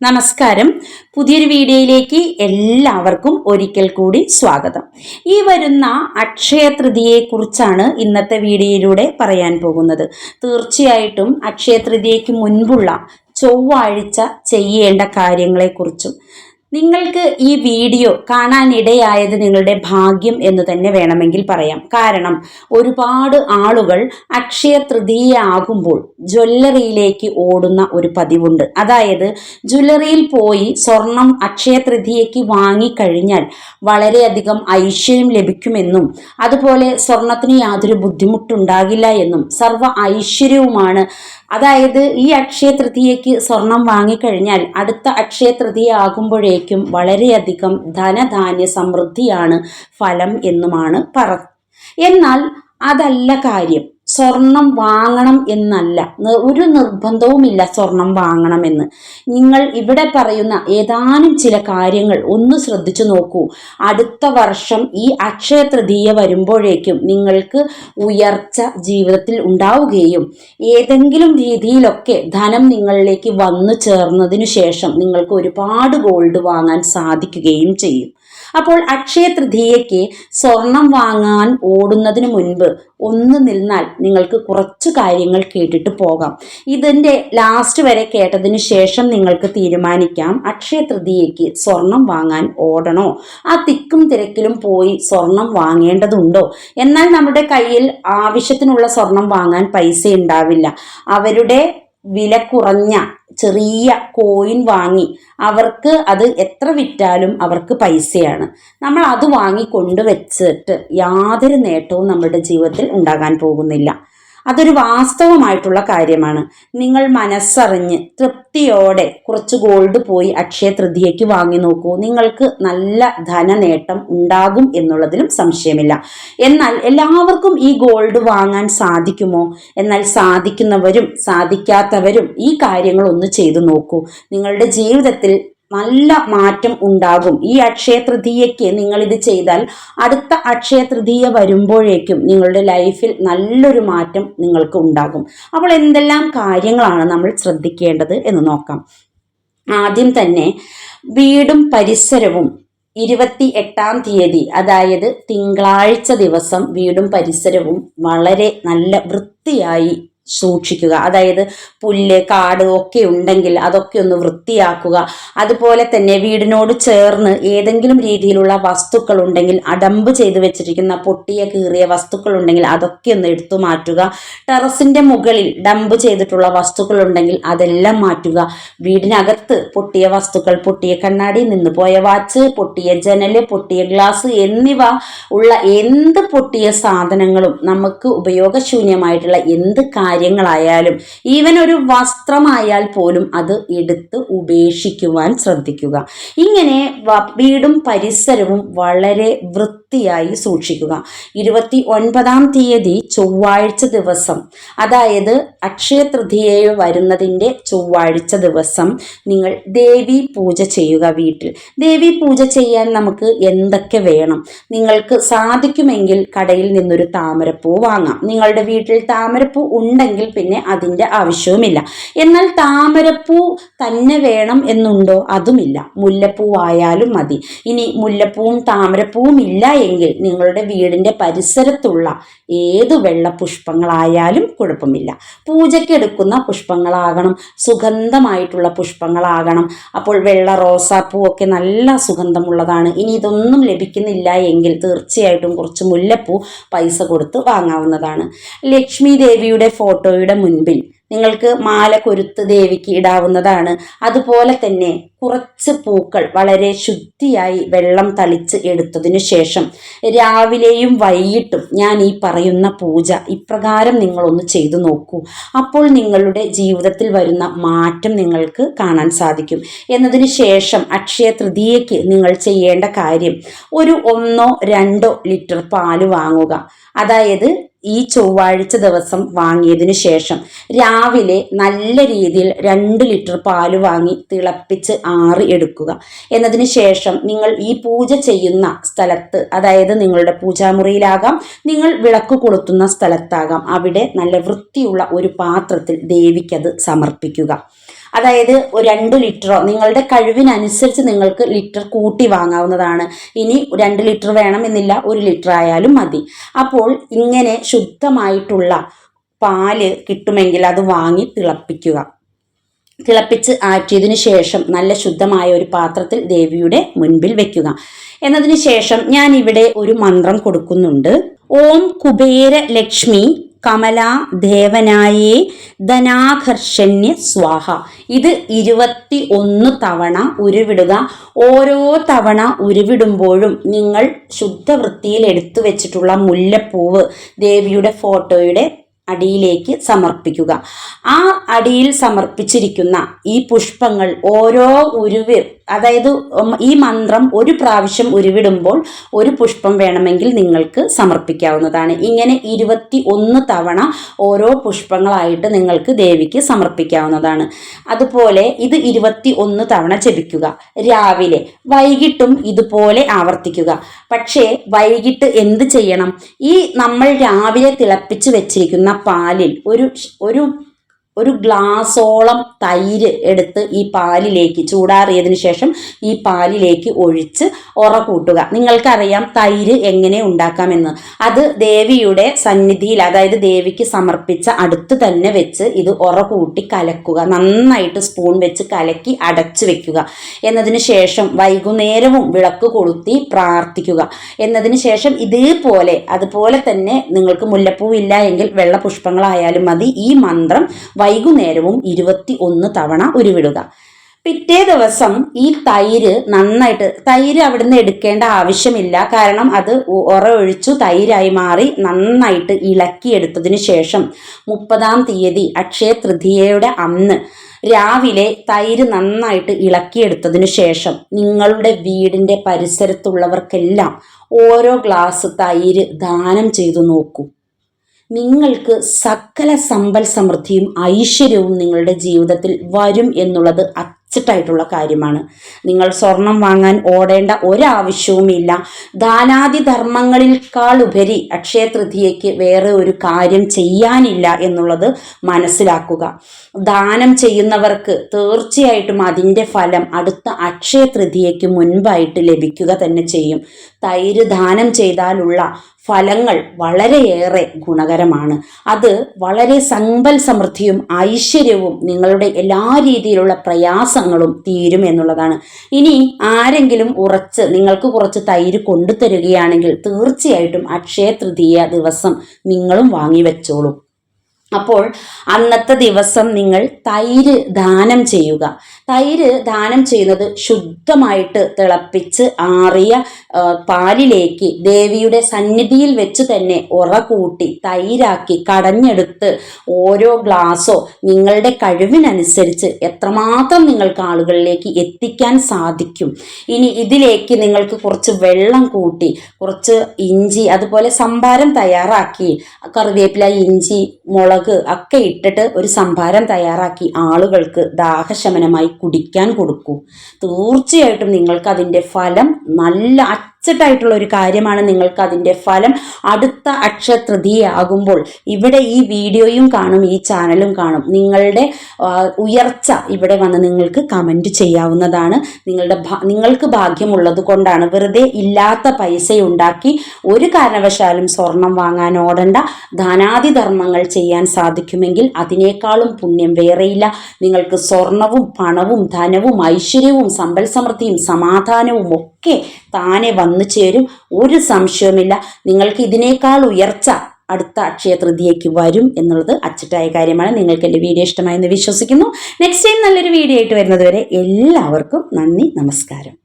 നമസ്കാരം. പുതിയൊരു വീഡിയോയിലേക്ക് എല്ലാവർക്കും ഒരിക്കൽ കൂടി സ്വാഗതം. ഈ വരുന്ന അക്ഷയ തൃതിയെക്കുറിച്ചാണ് ഇന്നത്തെ വീഡിയോയിലൂടെ പറയാൻ പോകുന്നത്. തീർച്ചയായിട്ടും അക്ഷയ തൃതിയയ്ക്ക് മുൻപുള്ള ചൊവ്വാഴ്ച ചെയ്യേണ്ട കാര്യങ്ങളെക്കുറിച്ചും നിങ്ങൾക്ക് ഈ വീഡിയോ കാണാനിടയായത് നിങ്ങളുടെ ഭാഗ്യം എന്ന് തന്നെ വേണമെങ്കിൽ പറയാം. കാരണം ഒരുപാട് ആളുകൾ അക്ഷയ തൃതീയ ആകുമ്പോൾ ജ്വല്ലറിയിലേക്ക് ഓടുന്ന ഒരു പതിവുണ്ട്. അതായത് ജ്വല്ലറിയിൽ പോയി സ്വർണം അക്ഷയ തൃതീയയ്ക്ക് വാങ്ങിക്കഴിഞ്ഞാൽ വളരെയധികം ഐശ്വര്യം ലഭിക്കുമെന്നും അതുപോലെ സ്വർണത്തിന് യാതൊരു ബുദ്ധിമുട്ടുണ്ടാകില്ല എന്നും സർവ ഐശ്വര്യവുമാണ്. അതായത് ഈ അക്ഷയ തൃതീയയ്ക്ക് സ്വർണം വാങ്ങിക്കഴിഞ്ഞാൽ അടുത്ത അക്ഷയ തൃതീയ ആകുമ്പോഴേക്കും വളരെയധികം ധനധാന്യ സമൃദ്ധിയാണ് ഫലം എന്നുമാണ് പറ എന്നാൽ അതല്ല കാര്യം. സ്വർണം വാങ്ങണം എന്നല്ല. ഒരു നിർബന്ധവുമില്ല സ്വർണം വാങ്ങണമെന്ന് നിങ്ങൾ ഇവിടെ പറയുന്ന ഏതാനും ചില കാര്യങ്ങൾ ഒന്ന് ശ്രദ്ധിച്ചു നോക്കൂ. അടുത്ത വർഷം ഈ അക്ഷയ തൃതീയ വരുമ്പോഴേക്കും നിങ്ങൾക്ക് ഉയർച്ച ജീവിതത്തിൽ ഉണ്ടാവുകയും ഏതെങ്കിലും രീതിയിലൊക്കെ ധനം നിങ്ങളിലേക്ക് വന്നു ചേർന്നതിനു ശേഷം നിങ്ങൾക്ക് ഒരുപാട് ഗോൾഡ് വാങ്ങാൻ സാധിക്കുകയും ചെയ്യും. അപ്പോൾ അക്ഷയ തൃതീയയ്ക്ക് സ്വർണം വാങ്ങാൻ ഓടുന്നതിന് മുൻപ് ഒന്ന് നിന്നാൽ നിങ്ങൾക്ക് കുറച്ച് കാര്യങ്ങൾ കേട്ടിട്ട് പോകാം. ഇതിന്റെ ലാസ്റ്റ് വരെ കേട്ടതിന് ശേഷം നിങ്ങൾക്ക് തീരുമാനിക്കാം. അക്ഷയ തൃതീയയ്ക്ക് സ്വർണം വാങ്ങാൻ ഓടണോ? ആ തിക്കും തിരക്കിലും പോയി സ്വർണം വാങ്ങേണ്ടതുണ്ടോ? എന്നാൽ നമ്മുടെ കയ്യിൽ ആവശ്യത്തിനുള്ള സ്വർണം വാങ്ങാൻ പൈസ ഉണ്ടാവില്ല. അവരുടെ വില കുറഞ്ഞ ചെറിയ കോയിൻ വാങ്ങി അവർക്ക് അത് എത്ര വിറ്റാലും അവർക്ക് പൈസയാണ്. നമ്മൾ അത് വാങ്ങി കൊണ്ടുവച്ചിട്ട് യാതൊരു നേട്ടവും നമ്മുടെ ജീവിതത്തിൽ ഉണ്ടാകാൻ പോകുന്നില്ല. അതൊരു വാസ്തവമായിട്ടുള്ള കാര്യമാണ്. നിങ്ങൾ മനസ്സറിഞ്ഞ് തൃപ്തിയോടെ കുറച്ച് ഗോൾഡ് പോയി അക്ഷയ തൃതിയയ്ക്ക് വാങ്ങി നോക്കൂ. നിങ്ങൾക്ക് നല്ല ധനനേട്ടം ഉണ്ടാകും എന്നുള്ളതിലും സംശയമില്ല. എന്നാൽ എല്ലാവർക്കും ഈ ഗോൾഡ് വാങ്ങാൻ സാധിക്കുമോ? എന്നാൽ സാധിക്കുന്നവരും സാധിക്കാത്തവരും ഈ കാര്യങ്ങൾ ഒന്ന് ചെയ്തു നോക്കൂ. നിങ്ങളുടെ ജീവിതത്തിൽ നല്ല മാറ്റം ഉണ്ടാകും. ഈ അക്ഷയ തൃതീയയ്ക്ക് നിങ്ങൾ ഇത് ചെയ്താൽ അടുത്ത അക്ഷയ തൃതീയ വരുമ്പോഴേക്കും നിങ്ങളുടെ ലൈഫിൽ നല്ലൊരു മാറ്റം നിങ്ങൾക്ക് ഉണ്ടാകും. അപ്പോൾ എന്തെല്ലാം കാര്യങ്ങളാണ് നമ്മൾ ശ്രദ്ധിക്കേണ്ടത് എന്ന് നോക്കാം. ആദ്യം തന്നെ വീടും പരിസരവും ഇരുപത്തി എട്ടാം തീയതി അതായത് തിങ്കളാഴ്ച ദിവസം വീടും പരിസരവും വളരെ നല്ല വൃത്തിയായി സൂക്ഷിക്കുക. അതായത് പുല്ല് കാട് ഒക്കെ ഉണ്ടെങ്കിൽ അതൊക്കെ ഒന്ന് വൃത്തിയാക്കുക. അതുപോലെ തന്നെ വീടിനോട് ചേർന്ന് ഏതെങ്കിലും രീതിയിലുള്ള വസ്തുക്കൾ ഉണ്ടെങ്കിൽ അടമ്പ് ചെയ്ത് വെച്ചിരിക്കുന്ന പൊട്ടിയ കീറിയ വസ്തുക്കൾ ഉണ്ടെങ്കിൽ അതൊക്കെ ഒന്ന് എടുത്തു മാറ്റുക. ടെറസിന്റെ മുകളിൽ ഡമ്പ് ചെയ്തിട്ടുള്ള വസ്തുക്കൾ ഉണ്ടെങ്കിൽ അതെല്ലാം മാറ്റുക. വീടിനകത്ത് പൊട്ടിയ വസ്തുക്കൾ പൊട്ടിയ കണ്ണാടി നിന്ന് പോയ വാച്ച് പൊട്ടിയ ജനൽ പൊട്ടിയ ഗ്ലാസ് എന്നിവ ഉള്ള എന്ത് പൊട്ടിയ സാധനങ്ങളും നമുക്ക് ഉപയോഗശൂന്യമായിട്ടുള്ള എന്ത് കാര്യങ്ങളായാലും ഈവൻ ഒരു വസ്ത്രമായാൽ പോലും അത് എടുത്ത് ഉപേക്ഷിക്കുവാൻ ശ്രദ്ധിക്കുക. ഇങ്ങനെ വീടും പരിസരവും വളരെ വൃത്തിയായി സൂക്ഷിക്കുക. ഇരുപത്തി ഒൻപതാം തീയതി ചൊവ്വാഴ്ച ദിവസം അതായത് അക്ഷയ തൃതീയ വരുന്നതിന്റെ ചൊവ്വാഴ്ച ദിവസം നിങ്ങൾ ദേവി പൂജ ചെയ്യുക വീട്ടിൽ. ദേവി പൂജ ചെയ്യാൻ നമുക്ക് എന്തൊക്കെ വേണം? നിങ്ങൾക്ക് സാധിക്കുമെങ്കിൽ കടയിൽ നിന്നൊരു താമരപ്പൂ വാങ്ങാം. നിങ്ങളുടെ വീട്ടിൽ താമരപ്പൂ ഉണ്ടെങ്കിൽ പിന്നെ അതിന്റെ ആവശ്യവുമില്ല. എന്നാൽ താമരപ്പൂ തന്നെ വേണം എന്നുണ്ടോ? അതുമില്ല. മുല്ലപ്പൂ ആയാലും മതി. ഇനി മുല്ലപ്പൂവും താമരപ്പൂവും ഇല്ല എങ്കിൽ നിങ്ങളുടെ വീടിന്റെ പരിസരത്തുള്ള ഏത് വെള്ള പുഷ്പങ്ങളായാലും കുഴപ്പമില്ല. പൂജയ്ക്ക് എടുക്കുന്ന പുഷ്പങ്ങളാകണം സുഗന്ധമായിട്ടുള്ള പുഷ്പങ്ങളാകണം. അപ്പോൾ വെള്ള റോസാപ്പൂ ഒക്കെ നല്ല സുഗന്ധമുള്ളതാണ്. ഇനി ഇതൊന്നും ലഭിക്കുന്നില്ല എങ്കിൽ തീർച്ചയായിട്ടും കുറച്ച് മുല്ലപ്പൂ പൈസ കൊടുത്ത് വാങ്ങാവുന്നതാണ്. ലക്ഷ്മി ദേവിയുടെ ഫോട്ടോയുടെ മുൻപിൽ നിങ്ങൾക്ക് മാല കൊരുത്ത് ദേവിക്ക് ഇടാവുന്നതാണ്. അതുപോലെ തന്നെ കുറച്ച് പൂക്കൾ വളരെ ശുദ്ധിയായി വെള്ളം തളിച്ച് എടുത്തതിനു ശേഷം രാവിലെയും വൈകിട്ടും ഞാൻ ഈ പറയുന്ന പൂജ ഇപ്രകാരം നിങ്ങളൊന്ന് ചെയ്തു നോക്കൂ. അപ്പോൾ നിങ്ങളുടെ ജീവിതത്തിൽ വരുന്ന മാറ്റം നിങ്ങൾക്ക് കാണാൻ സാധിക്കും. എന്നതിന് ശേഷം അക്ഷയ തൃതീയയ്ക്ക് നിങ്ങൾ ചെയ്യേണ്ട കാര്യം ഒരു ഒന്നോ രണ്ടോ ലിറ്റർ പാൽ വാങ്ങുക. അതായത് ഈ ചൊവ്വാഴ്ച ദിവസം വാങ്ങിയതിനു ശേഷം രാവിലെ നല്ല രീതിയിൽ രണ്ട് ലിറ്റർ പാൽ വാങ്ങി തിളപ്പിച്ച് ആറി എടുക്കുക. എന്നതിന് ശേഷം നിങ്ങൾ ഈ പൂജ ചെയ്യുന്ന സ്ഥലത്ത് അതായത് നിങ്ങളുടെ പൂജാമുറിയിലാകാം നിങ്ങൾ വിളക്ക് കൊളുത്തുന്ന സ്ഥലത്താകാം. അവിടെ നല്ല വൃത്തിയുള്ള ഒരു പാത്രത്തിൽ ദേവിക്കത് സമർപ്പിക്കുക. അതായത് ഒരു രണ്ട് ലിറ്ററോ നിങ്ങളുടെ കഴിവിനനുസരിച്ച് നിങ്ങൾക്ക് ലിറ്റർ കൂട്ടി വാങ്ങാവുന്നതാണ്. ഇനി രണ്ട് ലിറ്റർ വേണമെന്നില്ല ഒരു ലിറ്റർ ആയാലും മതി. അപ്പോൾ ഇങ്ങനെ ശുദ്ധമായിട്ടുള്ള പാൽ കിട്ടുമെങ്കിൽ അത് വാങ്ങി തിളപ്പിക്കുക. തിളപ്പിച്ച് ആറ്റിയതിനു ശേഷം നല്ല ശുദ്ധമായ ഒരു പാത്രത്തിൽ ദേവിയുടെ മുൻപിൽ വെക്കുക. എന്നതിന് ശേഷം ഞാൻ ഇവിടെ ഒരു മന്ത്രം കൊടുക്കുന്നുണ്ട്. ഓം കുബേര ലക്ഷ്മി കമല ദേവനായേ ധനാകർഷണ്യ സ്വാഹ. ഇത് ഇരുപത്തി ഒന്ന് തവണ ഉരുവിടുക. ഓരോ തവണ ഉരുവിടുമ്പോഴും നിങ്ങൾ ശുദ്ധവൃത്തിയിൽ എടുത്തു വെച്ചിട്ടുള്ള മുല്ലപ്പൂവ് ദേവിയുടെ ഫോട്ടോയുടെ അടിയിലേക്ക് സമർപ്പിക്കുക. ആ അടിയിൽ സമർപ്പിച്ചിരിക്കുന്ന ഈ പുഷ്പങ്ങൾ ഓരോ ഉരുവ് അതായത് ഈ മന്ത്രം ഒരു പ്രാവശ്യം ഉരുവിടുമ്പോൾ ഒരു പുഷ്പം വേണമെങ്കിൽ നിങ്ങൾക്ക് സമർപ്പിക്കാവുന്നതാണ്. ഇങ്ങനെ ഇരുപത്തി ഒന്ന് തവണ ഓരോ പുഷ്പങ്ങളായിട്ട് നിങ്ങൾക്ക് ദേവിക്ക് സമർപ്പിക്കാവുന്നതാണ്. അതുപോലെ ഇത് ഇരുപത്തി ഒന്ന് തവണ ജപിക്കുക. രാവിലെ വൈകിട്ടും ഇതുപോലെ ആവർത്തിക്കുക. പക്ഷേ വൈകിട്ട് എന്ത് ചെയ്യണം? ഈ നമ്മൾ രാവിലെ തിളപ്പിച്ച് വെച്ചിരിക്കുന്ന പാലിൽ ഒരു ഒരു ഒരു ഗ്ലാസോളം തൈര് എടുത്ത് ഈ പാലിലേക്ക് ചൂടാറിയതിന് ശേഷം ഈ പാലിലേക്ക് ഒഴിച്ച് ഉറ കൂട്ടുക. നിങ്ങൾക്കറിയാം തൈര് എങ്ങനെ ഉണ്ടാക്കാമെന്ന്. അത് ദേവിയുടെ സന്നിധിയിൽ അതായത് ദേവിക്ക് സമർപ്പിച്ച അടുത്ത് തന്നെ വെച്ച് ഇത് ഉറ കൂട്ടി കലക്കുക. നന്നായിട്ട് സ്പൂൺ വെച്ച് കലക്കി അടച്ചു വെക്കുക. എന്നതിന് ശേഷം വൈകുന്നേരവും വിളക്ക് കൊളുത്തി പ്രാർത്ഥിക്കുക. എന്നതിന് ശേഷം ഇതേപോലെ അതുപോലെ തന്നെ നിങ്ങൾക്ക് മുല്ലപ്പൂ ഇല്ല എങ്കിൽ വെള്ള പുഷ്പങ്ങളായാലും മതി. ഈ മന്ത്രം വൈകുന്നേരവും ഇരുപത്തി ഒന്ന് തവണ ഉരുവിടുക. പിറ്റേ ദിവസം ഈ തൈര് നന്നായിട്ട് തൈര് അവിടുന്ന് എടുക്കേണ്ട ആവശ്യമില്ല. കാരണം അത് ഉറ ഒഴിച്ചു തൈരായി മാറി നന്നായിട്ട് ഇളക്കിയെടുത്തതിന് ശേഷം മുപ്പതാം തീയതി അക്ഷയ തൃതീയയുടെ അന്ന് രാവിലെ തൈര് നന്നായിട്ട് ഇളക്കിയെടുത്തതിന് ശേഷം നിങ്ങളുടെ വീടിന്റെ പരിസരത്തുള്ളവർക്കെല്ലാം ഓരോ ഗ്ലാസ് തൈര് ദാനം ചെയ്തു നോക്കൂ. നിങ്ങൾക്ക് സകല സമ്പൽ സമൃദ്ധിയും ഐശ്വര്യവും നിങ്ങളുടെ ജീവിതത്തിൽ വരും എന്നുള്ളത് അച്ചട്ടായിട്ടുള്ള കാര്യമാണ്. നിങ്ങൾ സ്വർണം വാങ്ങാൻ ഓടേണ്ട ഒരാവശ്യവുമില്ല. ദാനാദി ധർമ്മങ്ങളിൽക്കാൾ ഉപരി അക്ഷയ തൃതീയയ്ക്ക് വേറെ ഒരു കാര്യം ചെയ്യാനില്ല എന്നുള്ളത് മനസ്സിലാക്കുക. ദാനം ചെയ്യുന്നവർക്ക് തീർച്ചയായിട്ടും അതിന്റെ ഫലം അടുത്ത അക്ഷയ തൃതീയയ്ക്ക് മുൻപായിട്ട് ലഭിക്കുക തന്നെ ചെയ്യും. തൈര് ദാനം ചെയ്താലുള്ള ഫലങ്ങൾ വളരെയേറെ ഗുണകരമാണ്. അത് വളരെ സമ്പൽ സമൃദ്ധിയും ഐശ്വര്യവും നിങ്ങളുടെ എല്ലാ രീതിയിലുള്ള പ്രയാസങ്ങളും തീരും എന്നുള്ളതാണ്. ഇനി ആരെങ്കിലും ഉറച്ച് നിങ്ങൾക്ക് കുറച്ച് തൈര് കൊണ്ടുതരികയാണെങ്കിൽ തീർച്ചയായിട്ടും അക്ഷയ തൃതീയ ദിവസം നിങ്ങളും വാങ്ങി വെച്ചോളൂ. അപ്പോൾ അന്നത്തെ ദിവസം നിങ്ങൾ തൈര് ദാനം ചെയ്യുക. തൈര് ദാനം ചെയ്യുന്നത് ശുദ്ധമായിട്ട് തിളപ്പിച്ച് ആറിയ പാലിലേക്ക് ദേവിയുടെ സന്നിധിയിൽ വെച്ച് തന്നെ ഉറ കൂട്ടി തൈരാക്കി കടഞ്ഞെടുത്ത് ഓരോ ഗ്ലാസോ നിങ്ങളുടെ കഴിവിനനുസരിച്ച് എത്രമാത്രം നിങ്ങൾക്ക് ആളുകളിലേക്ക് എത്തിക്കാൻ സാധിക്കും. ഇനി ഇതിലേക്ക് നിങ്ങൾക്ക് കുറച്ച് വെള്ളം കൂട്ടി കുറച്ച് ഇഞ്ചി അതുപോലെ സംഭാരം തയ്യാറാക്കി കറിവേപ്പില ഇഞ്ചി മുളക് മുളക് ഒക്കെ ഇട്ടിട്ട് ഒരു സംഭാരം തയ്യാറാക്കി ആളുകൾക്ക് ദാഹശമനമായി കുടിക്കാൻ കൊടുക്കൂ. തീർച്ചയായിട്ടും നിങ്ങൾക്ക് അതിന്റെ ഫലം നല്ല ഫിക്സഡ് ആയിട്ടുള്ള ഒരു കാര്യമാണ് നിങ്ങൾക്ക് അതിന്റെ ഫലം. അടുത്ത അക്ഷതൃതീയാകുമ്പോൾ ഇവിടെ ഈ വീഡിയോയും കാണും ഈ ചാനലും കാണും. നിങ്ങളുടെ ഉയർച്ച ഇവിടെ വന്ന് നിങ്ങൾക്ക് കമന്റ് ചെയ്യാവുന്നതാണ്. നിങ്ങളുടെ നിങ്ങൾക്ക് ഭാഗ്യമുള്ളത് കൊണ്ടാണ് വെറുതെ ഇല്ലാത്ത പൈസ ഉണ്ടാക്കി ഒരു കാരണവശാലും സ്വർണം വാങ്ങാൻ ഓടണ്ട. ധനാദി ധർമ്മങ്ങൾ ചെയ്യാൻ സാധിക്കുമെങ്കിൽ അതിനേക്കാളും പുണ്യം വേറെയില്ല. നിങ്ങൾക്ക് സ്വർണവും പണവും ധനവും ഐശ്വര്യവും സമ്പൽ സമൃദ്ധിയും സമാധാനവും ഒക്കെ താനെ വന്നു ചേരും. ഒരു സംശയവുമില്ല. നിങ്ങൾക്ക് ഇതിനേക്കാൾ ഉയർച്ച അടുത്ത അക്ഷയ തൃതിയേക്ക് വരും എന്നുള്ളത് അച്ചട്ടായ കാര്യമാണ്. നിങ്ങൾക്ക് എന്റെ വീഡിയോ ഇഷ്ടമായെന്ന് വിശ്വസിക്കുന്നു. നെക്സ്റ്റ് ടൈം നല്ലൊരു വീഡിയോ ആയിട്ട് വരുന്നതുവരെ എല്ലാവർക്കും നന്ദി നമസ്കാരം.